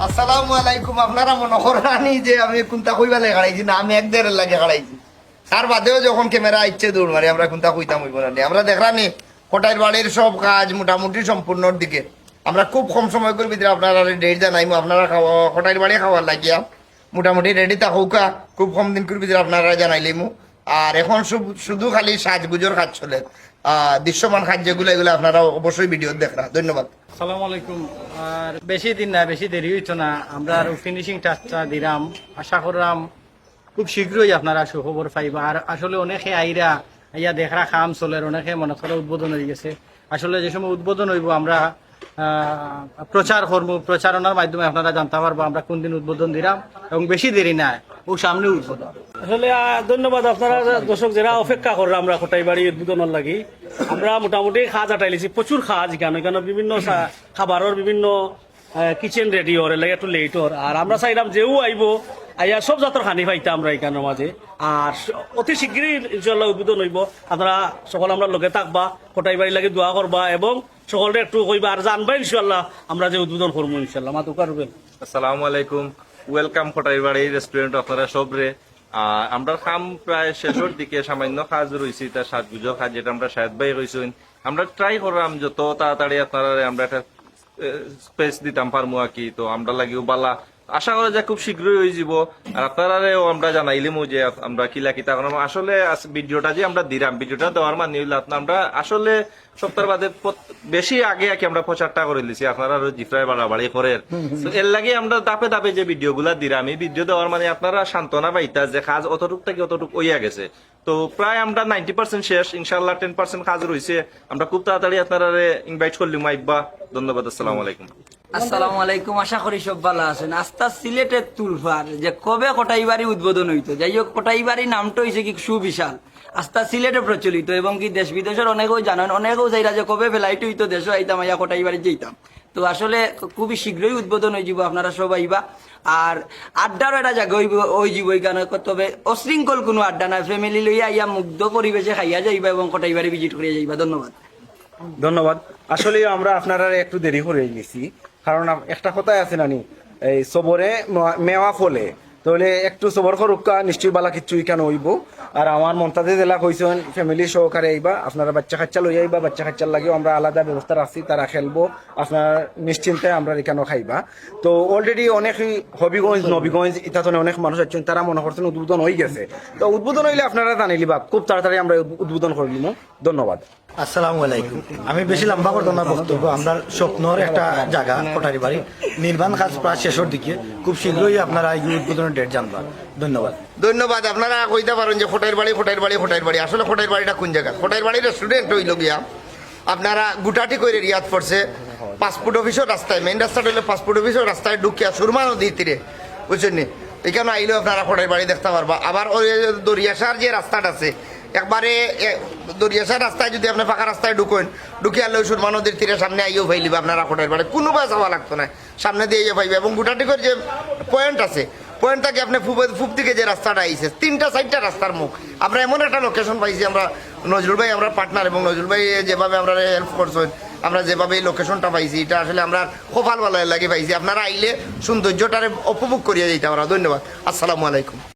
আসসালামু আলাইকুম, আপনারা মনে করানি যে আমি কোনটা কইবা লাগে হারাইছি না, আমি এক দেড়ের লাগে হারাইছি তার বাদেও যখন ক্যামেরা ইচ্ছে দৌড় মারি আমরা কোনটা কইতাম হইব না। আমরা দেখলানি কোটাইর বাড়ির সব কাজ মোটামুটি সম্পূর্ণর দিকে। আমরা খুব কম সময় করে ভিতরে, আপনারা ডেট জানাইমু, আপনারা খাওয়া কোটাইর বাড়ি খাওয়ার লাগিয়া। মোটামুটি রেডি থাকুকা, খুব কম দিন করে ভিতরে আপনারা জানাইলিমু। আর এখন শুধু- খালি সাজগুজোর কাজ চলে। দৃশ্যমান কাজ যেগুলো এগুলো আপনারা অবশ্যই ভিডিও দেখরা। ধন্যবাদ। সালাম আলাইকুম। আর বেশি দিন না, বেশি দেরি হইতো না। আমরা আর ফিনিশিং টাচটা দিলাম। আশা করলাম খুব শীঘ্রই আপনারা সুখবর পাইবা। আর আসলে অনেকে আইরা ইয়া দেখরা খাম চলের, অনেকে মনে করে উদ্বোধন হয়ে গেছে। আসলে যে সময় উদ্বোধন হইব, আমরা প্রচার করব, প্রচারণার মাধ্যমে আপনারা জানতে পারব আমরা কোন দিন উদ্বোধন দিলাম এবং বেশি দেরি নাই। ও সামনে উদ্বোধন। আসলে ধন্যবাদ আপনারা, দর্শক যারা অপেক্ষা করে আমরা কোটাই বাড়ি উদ্বোধনের লাগি। আমরা মোটামুটি খাজ আটাইলিছি প্রচুর খাজ কেন কেন বিভিন্ন খাবারের বিভিন্ন কিচেন রেডি হর লাগে, একটু লেট হর আর আমরা চাইলাম যেও আইব আইয়া সব জাতর খানি পাইতাম আমরা এখানের মাঝে। আর অতি শীঘ্রই ইনশাল্লাহ উদ্বোধন হইব। আপনারা সকল আমরা লগে থাকবা, কোটাই বাড়ি লাগে দোয়া করবা এবং সকলকে একটু কইবা আর জানবা ইনশাল্লাহ আমরা যে উদ্বোধন করব ইনশাল্লাহ মা দোকান রুবেন আসসালামু আলাইকুম। ওয়েলকাম বাড়ি রেস্টুরেন্ট আপনারা সবরে। আমরা খাম প্রায় শেষের দিকে সামান্য কাজ রয়েছে তার সাজগুজো কাজ যেটা আমরা সাহেদ ভাই রয়েছেন আমরা ট্রাই করলাম যত তাড়াতাড়ি আপনারা আমরা একটা স্পেস দিতাম পারমু আর কি। তো আমরা লাগিও বালা আশা করা যায় খুব শীঘ্রই হয়ে যাব। আর আপনারাও আমরা জানাইলিমু যে আমরা কিলা কিতা করলাম। আসলে ভিডিওটা যে আমরা দিলাম ভিডিওটা দেওয়ার মানে হইল আপনার আমরা আসলে সপ্তাহ বাদে বেশি আগে আর কি আমরা প্রচারটা করে দিছি। আপনারা আরও বাড়াবাড়ি করে এর লাগে আমরা দাপে দাপে যে ভিডিও গুলা দিলাম এই ভিডিও দেওয়ার মানে আপনারা সান্ত্বনা পাইতা যে কাজ অতটুক থেকে অতটুক ওইয়া গেছে। তো প্রায় আমরা নাইনটি পার্সেন্ট শেষ ইনশাল্লাহ টেন পার্সেন্ট কাজ রয়েছে আমরা খুব তাড়াতাড়ি আপনারা ইনভাইট করলিম আইবা ধন্যবাদ আসসালামু আলাইকুম। আসসালামু আলাইকুম, আশা করি সব ভালো আছেন। আস্তা সিলেটের তুলফার যে কবে কোটাইবাড়ি উদ্বোধন হইতো? যাই হোক, কোটাইবাড়ি নামটা হয়েছে কি সুবিশাল। আস্তা সিলেটে প্রচলিত এবং কি দেশ বিদেশের অনেকেও জানেন, অনেকেও চাইরা যে কবে হইতো আইতাম, আইয়া যেতাম তো আসলে খুবই শীঘ্রই উদ্বোধন হয়ে যাব আপনারা সবাই আইবা আর আড্ডারও এটা জায়গা হইব ওই যাব এখানে তবে অশৃঙ্খল কোনো আড্ডা নাই। ফ্যামিলি লইয়া আইয়া মুগ্ধ পরিবেশে খাইয়া যাইবা এবং কোটাইবাড়ি ভিজিট করিয়া যাইবা। ধন্যবাদ। ধন্যবাদ। আসলে আমরা আপনারা একটু দেরি করে গেছি কারণ একটা কথাই আছে নানি, এই সবরে মেওয়া ফলে। তাহলে একটু সবর করুকা নিশ্চয়ই বালা কিচ্ছু কেন হইব আর আমার মন্তাজে জেলা কইছেন ফ্যামিলি সহকারে আইবা আপনারা বাচ্চা কাচ্চা লই আইবা বাচ্চা কাচ্চার লাগেও আমরা আলাদা ব্যবস্থা রাখছি তারা খেলব, আপনার নিশ্চিন্তে আমরা এখানেও খাইবা। তো অলরেডি অনেক হবিগঞ্জ, নবীগঞ্জ ইতাতনে অনেক মানুষ আছেন তারা মনে করছেন উদ্বোধন হয়ে গেছে। তো উদ্বোধন হইলে আপনারা জানিলিবা খুব তাড়াতাড়ি আমরা উদ্বোধন করলিম ধন্যবাদ। আসসালামু আলাইকুম। আমি বেশি লম্বা করতাম না বক্তব্য, আমরা স্বপ্নর একটা জায়গা কোঠারি বাড়ি নির্মাণ কাজ প্রায় শেষের দিকে। খুব শীঘ্রই আপনারা এই উদ্বোধনের ডেট জানবা ধন্যবাদ। ধন্যবাদ। আপনারা কইতে পারেন যে খোটাইর বাড়ি খোটাইর বাড়ি খোটাইর বাড়ি আসলে খোটাইর বাড়িটা কোন জায়গা? খোটাইর বাড়ি রেস্টুরেন্ট হইল গিয়া আপনারা গুটাটি করে রিয়াদ পড়ছে পাসপোর্ট অফিসের রাস্তায় মেইন রাস্তাটা হইল পাসপোর্ট অফিসের রাস্তায় ঢুকিয়া সুরমা নদীর তীরে। বুঝছেন এখানে আইলেও আপনারা খোটাইর বাড়ি দেখতে পারবা। আবার ওই দরিয়াসার যে রাস্তাটা আছে একবারে এ, দরিয়াসার রাস্তায় যদি আপনি ফাঁকা রাস্তায় ঢুকেন ঢুকে আনলে সুরমা নদীর তীরে সামনে আইও ভাইলিবা আপনারা খোটাইর বাড়ি। কোনো বাস যাওয়া লাগতো না। সামনে দিয়ে ইয়ে পাইবে এবং গুটাটিকর যে পয়েন্ট আছে পয়েন্ট থেকে আপনি ফুপ ফুপ দিকে যে রাস্তাটা আইছে তিনটা চারটা রাস্তার মুখ। আমরা এমন একটা লোকেশন পাইছি আমরা নজরুল ভাই আমরা পার্টনার এবং নজরুল ভাই যেভাবে আমরা হেল্প করছেন আমরা যেভাবে এই লোকেশনটা পাইছি এটা আসলে আমরা কপাল ভালো লাগে পাইছি। আপনারা আইলে সৌন্দর্যটারে উপভোগ করিয়া যেতে আমরা ধন্যবাদ। আসসালামু আলাইকুম।